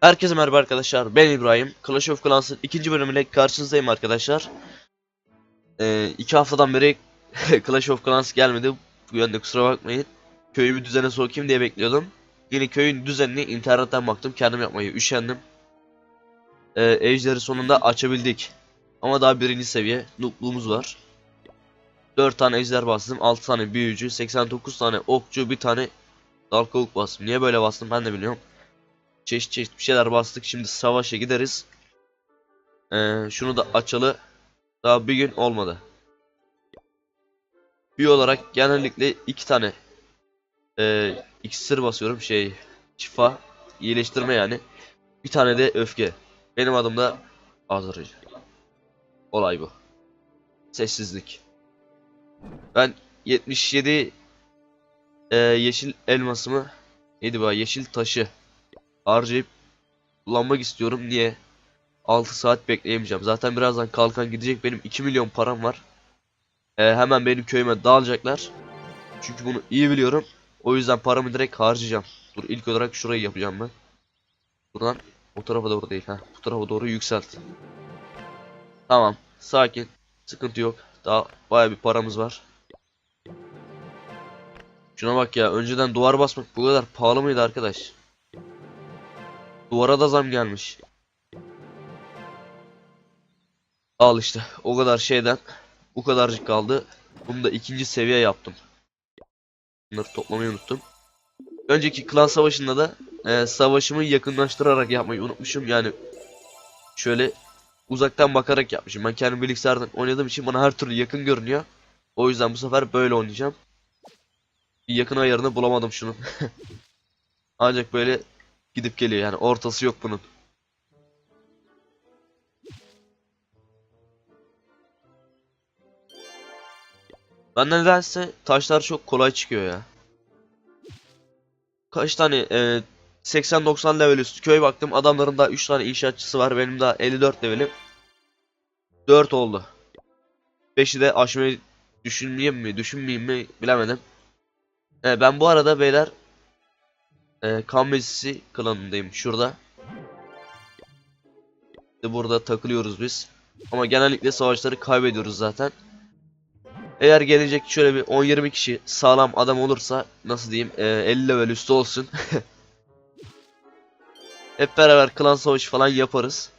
Herkese merhaba arkadaşlar. Ben İbrahim. Clash of Clans'ın ikinci bölümüyle karşınızdayım arkadaşlar. Ee, iki haftadan beri Clash of Clans gelmedi. Bu yönde kusura bakmayın. Köyü bir düzene sokayım diye bekliyordum. Yine köyün düzenini internetten baktım. Kendim yapmayı üşendim. Ee, ejderi sonunda açabildik. Ama daha birinci seviye noobluğumuz var. 4 tane ejder bastım. 6 tane büyücü. 89 tane okçu. Bir tane dal kovuk bastım. Niye böyle bastım ben de biliyorum çeşit çeşit bir şeyler bastık. Şimdi savaşa gideriz. Ee, şunu da açalı daha bir gün olmadı. Bir olarak genellikle iki tane e, iksir basıyorum şey şifa iyileştirme yani. Bir tane de öfke. Benim adım da Azrıcı. Olay bu. Sessizlik. Ben 77 e, yeşil elmasımı 7 bay yeşil taşı harcayıp kullanmak istiyorum. Niye? 6 saat bekleyemeyeceğim. Zaten birazdan kalkan gidecek. Benim 2 milyon param var. Ee, hemen benim köyüme dağılacaklar. Çünkü bunu iyi biliyorum. O yüzden paramı direkt harcayacağım. Dur ilk olarak şurayı yapacağım ben. Buradan o tarafa doğru değil. ha. Bu tarafa doğru yükselt. Tamam. Sakin. Sıkıntı yok. Daha baya bir paramız var. Şuna bak ya. Önceden duvar basmak bu kadar pahalı mıydı arkadaş? Duvara da zam gelmiş. Al işte o kadar şeyden bu kadarcık kaldı. Bunu da ikinci seviye yaptım. Bunları toplamayı unuttum. Önceki klan savaşında da e, savaşımı yakınlaştırarak yapmayı unutmuşum. Yani şöyle uzaktan bakarak yapmışım. Ben kendi bilgisayardan oynadığım için bana her türlü yakın görünüyor. O yüzden bu sefer böyle oynayacağım. Bir yakın ayarını bulamadım şunun. Ancak böyle gidip geliyor yani ortası yok bunun. Ben nedense taşlar çok kolay çıkıyor ya. Kaç tane e, 80-90 level üstü köy baktım adamların da 3 tane inşaatçısı var benim daha 54 levelim. 4 oldu. 5'i de aşmayı düşünmeyeyim mi düşünmeyeyim mi bilemedim. E, ben bu arada beyler e, kan meclisi klanındayım şurada. İşte burada takılıyoruz biz. Ama genellikle savaşları kaybediyoruz zaten. Eğer gelecek şöyle bir 10-20 kişi sağlam adam olursa nasıl diyeyim e, 50 level üstü olsun. Hep beraber klan savaşı falan yaparız.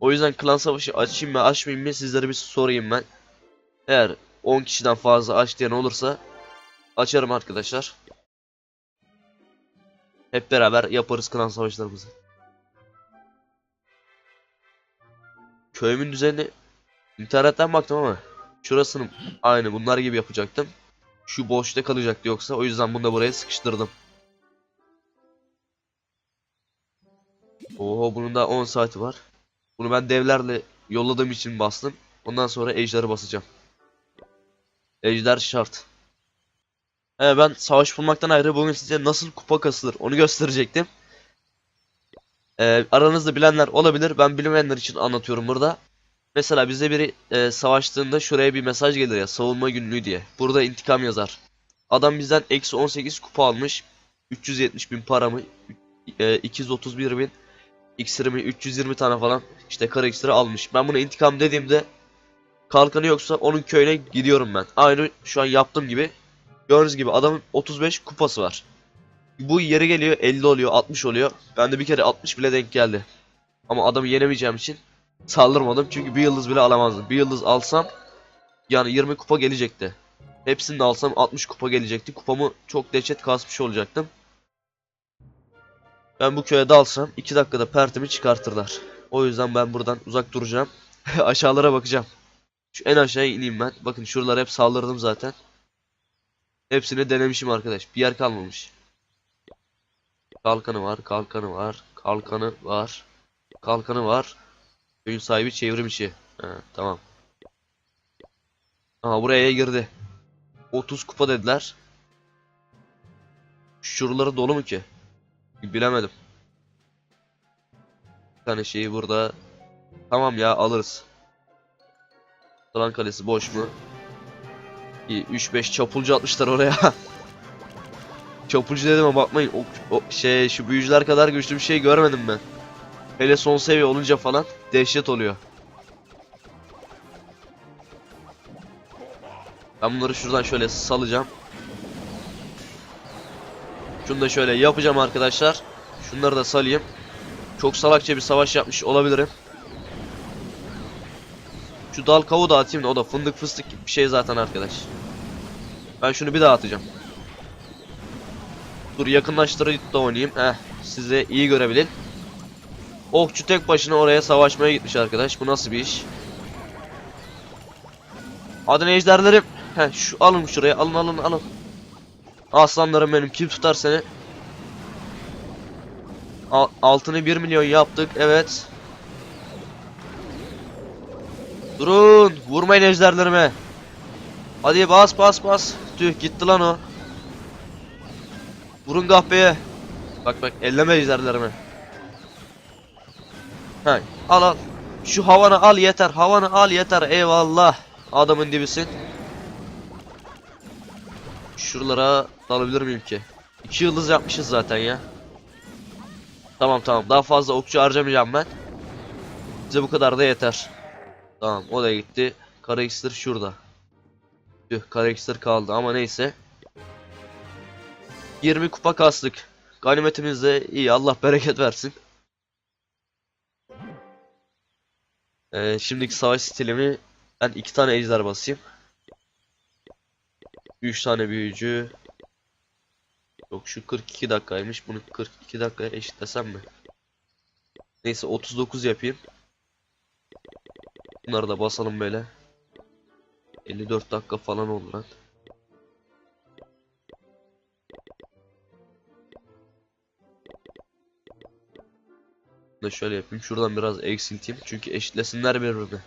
O yüzden klan savaşı açayım mı açmayayım mı sizlere bir sorayım ben. Eğer 10 kişiden fazla aç diyen olursa açarım arkadaşlar. Hep beraber yaparız klan savaşlarımızı. Köyümün düzenini internetten baktım ama şurasını aynı bunlar gibi yapacaktım. Şu boşta kalacaktı yoksa o yüzden bunu da buraya sıkıştırdım. Oho bunun da 10 saati var. Bunu ben devlerle yolladığım için bastım. Ondan sonra ejderi basacağım. Ejder şart. He ben savaş bulmaktan ayrı bugün size nasıl kupa kasılır onu gösterecektim. Ee, aranızda bilenler olabilir. Ben bilmeyenler için anlatıyorum burada. Mesela bize biri e, savaştığında şuraya bir mesaj gelir ya savunma günlüğü diye. Burada intikam yazar. Adam bizden eksi 18 kupa almış. 370 bin paramı. E, 231 bin iksirimi 320 tane falan işte kara iksiri almış. Ben buna intikam dediğimde kalkanı yoksa onun köyüne gidiyorum ben. Aynı şu an yaptığım gibi Gördüğünüz gibi adamın 35 kupası var. Bu yeri geliyor 50 oluyor 60 oluyor. Ben de bir kere 60 bile denk geldi. Ama adamı yenemeyeceğim için saldırmadım. Çünkü bir yıldız bile alamazdım. Bir yıldız alsam yani 20 kupa gelecekti. Hepsini de alsam 60 kupa gelecekti. Kupamı çok dehşet kasmış olacaktım. Ben bu köye dalsam 2 dakikada pertimi çıkartırlar. O yüzden ben buradan uzak duracağım. Aşağılara bakacağım. Şu en aşağıya ineyim ben. Bakın şuralara hep saldırdım zaten. Hepsini denemişim arkadaş. Bir yer kalmamış. Kalkanı var, kalkanı var, kalkanı var, kalkanı var. Köyün sahibi çevrim içi. Ha, tamam. Aha buraya girdi. 30 kupa dediler. Şuraları dolu mu ki? Bilemedim. Bir tane şeyi burada. Tamam ya alırız. Klan kalesi boş mu? İyi 3-5 çapulcu atmışlar oraya. çapulcu dediğime bakmayın. O, o şey şu büyücüler kadar güçlü bir şey görmedim ben. Hele son seviye olunca falan dehşet oluyor. Ben bunları şuradan şöyle salacağım. Şunu da şöyle yapacağım arkadaşlar. Şunları da salayım. Çok salakça bir savaş yapmış olabilirim. Şu dal kavuğu da atayım da o da fındık fıstık gibi bir şey zaten arkadaş. Ben şunu bir daha atacağım. Dur yakınlaştırıp da oynayayım. Heh size iyi görebilin. Okçu tek başına oraya savaşmaya gitmiş arkadaş. Bu nasıl bir iş? Adın ejderlerim. Heh şu alın şuraya alın alın alın. Aslanlarım benim kim tutar seni? Al- altını 1 milyon yaptık evet. Durun vurmayın ejderlerime. Hadi bas bas bas. Tüh gitti lan o. Vurun kahpeye. Bak bak elleme ejderlerimi. Ha al al. Şu havanı al yeter. Havanı al yeter. Eyvallah. Adamın dibisin. Şuralara dalabilir miyim ki? İki yıldız yapmışız zaten ya. Tamam tamam. Daha fazla okçu harcamayacağım ben. Bize bu kadar da yeter. Tamam o da gitti. Kara iksir şurada. Tüh kara iksir kaldı ama neyse. 20 kupa kastık. Ganimetimiz de iyi. Allah bereket versin. Ee, şimdiki savaş stilimi ben iki tane ejder basayım. 3 tane büyücü. Yok şu 42 dakikaymış. Bunu 42 dakikaya eşitlesem mi? Neyse 39 yapayım. Bunları da basalım böyle. 54 dakika falan oldu lan. da şöyle yapayım. Şuradan biraz eksilteyim. Çünkü eşitlesinler birbirini.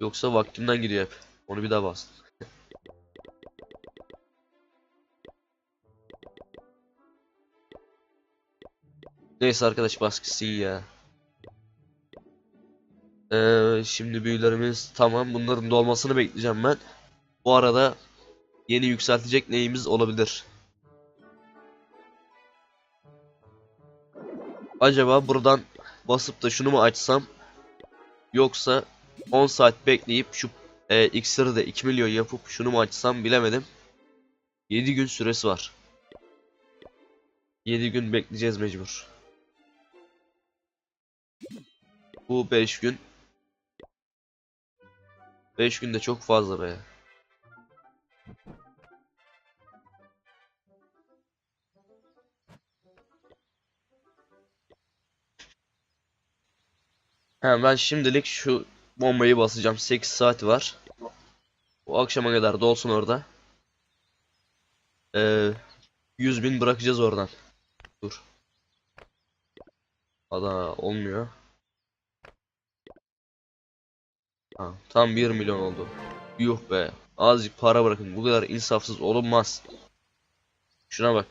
Yoksa vaktimden gidiyor hep. Onu bir daha bastım. Neyse arkadaş baskısı ya. Ee, şimdi büyülerimiz tamam. Bunların dolmasını bekleyeceğim ben. Bu arada yeni yükseltecek neyimiz olabilir? Acaba buradan basıp da şunu mu açsam yoksa 10 saat bekleyip şu e, iksiri de 2 milyon yapıp şunu mu açsam bilemedim. 7 gün süresi var. 7 gün bekleyeceğiz mecbur. Bu 5 gün. 5 günde çok fazla be. He ben şimdilik şu bombayı basacağım. 8 saat var. O akşama kadar da olsun orada. Ee, 100 bin bırakacağız oradan. Dur. Ada olmuyor. Ha, tam 1 milyon oldu. Yuh be. Azıcık para bırakın. Bu kadar insafsız olunmaz. Şuna bak.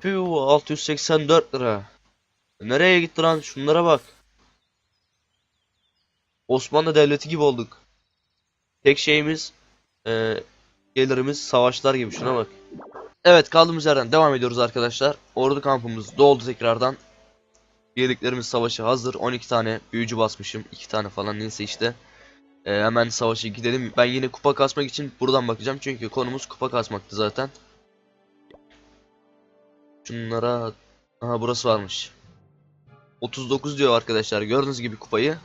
Püh 684 lira. Nereye gitti lan? Şunlara bak. Osmanlı Devleti gibi olduk. Tek şeyimiz eee, gelirimiz savaşlar gibi. Şuna bak. Evet kaldığımız yerden devam ediyoruz arkadaşlar. Ordu kampımız doldu tekrardan. Birliklerimiz savaşa hazır. 12 tane büyücü basmışım. 2 tane falan neyse işte. Eee, hemen savaşa gidelim. Ben yine kupa kasmak için buradan bakacağım. Çünkü konumuz kupa kasmaktı zaten. Şunlara... Aha burası varmış. 39 diyor arkadaşlar. Gördüğünüz gibi kupayı.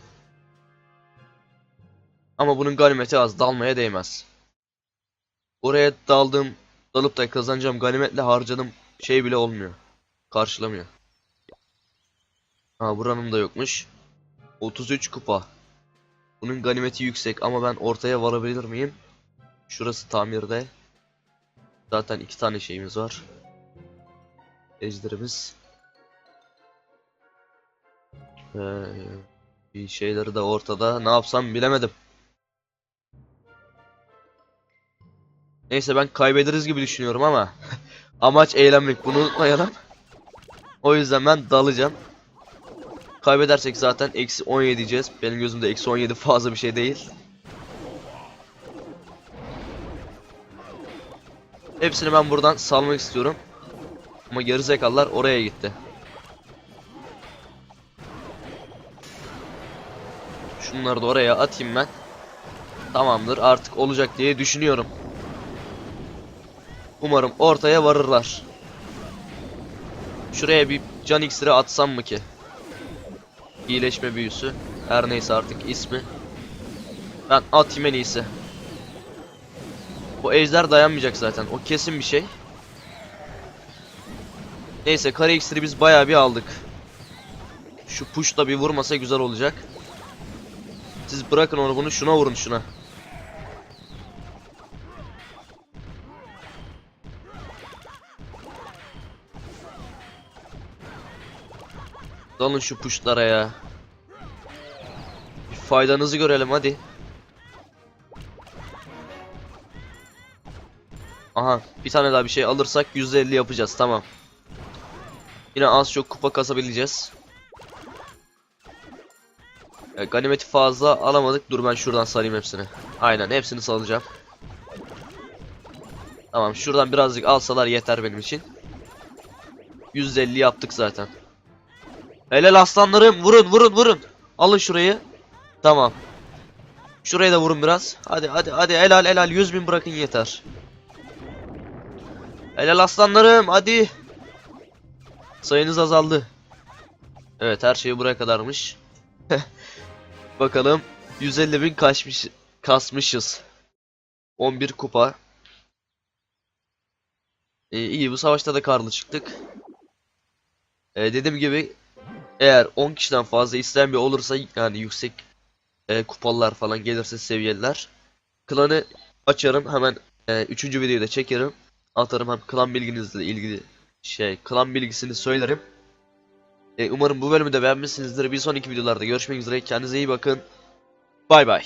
Ama bunun ganimeti az. Dalmaya değmez. Oraya daldım. Dalıp da kazanacağım ganimetle harcadım. Şey bile olmuyor. Karşılamıyor. Ha buranın da yokmuş. 33 kupa. Bunun ganimeti yüksek ama ben ortaya varabilir miyim? Şurası tamirde. Zaten iki tane şeyimiz var. Ejderimiz. Ee, bir şeyleri de ortada. Ne yapsam bilemedim. Neyse ben kaybederiz gibi düşünüyorum ama amaç eğlenmek bunu unutmayalım. O yüzden ben dalacağım. Kaybedersek zaten eksi 17 diyeceğiz. Benim gözümde eksi 17 fazla bir şey değil. Hepsini ben buradan salmak istiyorum. Ama gerizekalılar oraya gitti. Şunları da oraya atayım ben. Tamamdır artık olacak diye düşünüyorum. Umarım ortaya varırlar. Şuraya bir can iksiri atsam mı ki? İyileşme büyüsü. Her neyse artık ismi. Ben atayım en iyisi. Bu ejder dayanmayacak zaten. O kesin bir şey. Neyse kare iksiri biz bayağı bir aldık. Şu push da bir vurmasa güzel olacak. Siz bırakın onu bunu şuna vurun şuna. Dalın şu puşlara ya. Bir faydanızı görelim hadi. Aha bir tane daha bir şey alırsak %50 yapacağız tamam. Yine az çok kupa kasabileceğiz. Ya, ganimeti fazla alamadık. Dur ben şuradan salayım hepsini. Aynen hepsini salacağım. Tamam şuradan birazcık alsalar yeter benim için. 150 yaptık zaten. Helal aslanlarım vurun vurun vurun. Alın şurayı. Tamam. Şuraya da vurun biraz. Hadi hadi hadi helal helal 100 bin bırakın yeter. Helal aslanlarım hadi. Sayınız azaldı. Evet her şey buraya kadarmış. Bakalım 150 bin kaçmış, kasmışız. 11 kupa. Ee, iyi bu savaşta da karlı çıktık. Ee, dediğim gibi eğer 10 kişiden fazla isteyen bir olursa yani yüksek e, kupalar falan gelirse seviyeler klanı açarım hemen 3. videoyu da çekerim atarım hem klan bilginizle ilgili şey klan bilgisini söylerim. E, umarım bu bölümü de beğenmişsinizdir. Bir sonraki videolarda görüşmek üzere. Kendinize iyi bakın. Bay bay.